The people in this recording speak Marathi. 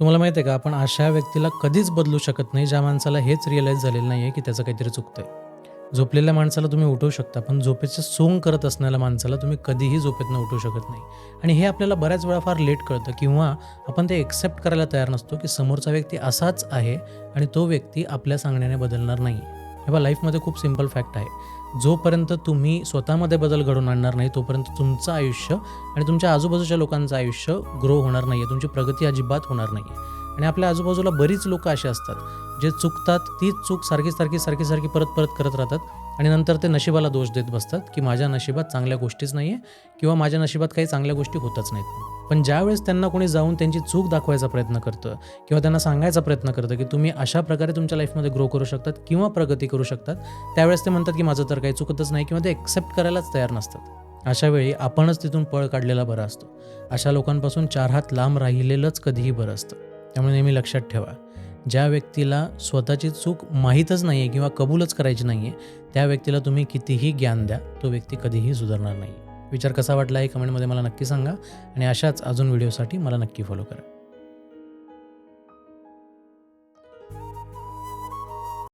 तुम्हाला माहिती आहे का आपण अशा व्यक्तीला कधीच बदलू शकत नाही ज्या माणसाला हेच रिअलाईज झालेलं नाही आहे की त्याचं काहीतरी चुकतं आहे झोपलेल्या माणसाला तुम्ही उठवू शकता पण झोपेचं सोंग करत असणाऱ्या माणसाला तुम्ही कधीही झोपेतनं उठवू शकत नाही. आणि हे आपल्याला बऱ्याच वेळा फार लेट कळतं किंवा आपण ते एक्सेप्ट करायला तयार नसतो की समोरचा व्यक्ती असाच आहे आणि तो व्यक्ती आपल्या सांगण्याने बदलणार नाही हे बा लाईफमध्ये खूप सिंपल फॅक्ट आहे. जोपर्यंत तुम्ही स्वतःमध्ये बदल घडवून आणणार नाही तोपर्यंत तुमचं आयुष्य आणि तुमच्या आजूबाजूच्या लोकांचं आयुष्य ग्रो होणार नाही आहे तुमची प्रगती अजिबात होणार नाही आहे आणि आपल्या आजूबाजूला बरीच लोकं अशी असतात जे चुकतात तीच चूक सारखी सारखी सारखी सारखी परत परत करत राहतात आणि नंतर ते नशिबाला दोष देत बसतात की माझ्या नशिबात चांगल्या गोष्टीच नाही आहे किंवा माझ्या नशिबात काही चांगल्या गोष्टी होतच नाहीत. पण ज्यावेळेस त्यांना कोणी जाऊन त्यांची चूक दाखवायचा प्रयत्न करतं किंवा त्यांना सांगायचा प्रयत्न करतं की तुम्ही अशा प्रकारे तुमच्या लाईफमध्ये ग्रो करू शकतात किंवा प्रगती करू शकतात त्यावेळेस ते म्हणतात की माझं तर काही चुकतच नाही किंवा ते एक्सेप्ट करायलाच तयार नसतात. अशावेळी आपणच तिथून पळ काढलेला बरा असतो. अशा लोकांपासून चार हात लांब राहिलेलंच कधीही बरं असतं. त्यामुळे नेहमी लक्षात ठेवा ज्या व्यक्तीला स्वतःची चूक माहीतच नाही आहे किंवा कबूलच करायची नाही आहे त्या व्यक्तीला तुम्ही कितीही ज्ञान द्या तो व्यक्ती कधीही सुधारणार नाही विचार कसा वाटला हे कमेंटमध्ये मला नक्की सांगा आणि अशाच अजून व्हिडिओसाठी मला नक्की फॉलो करा.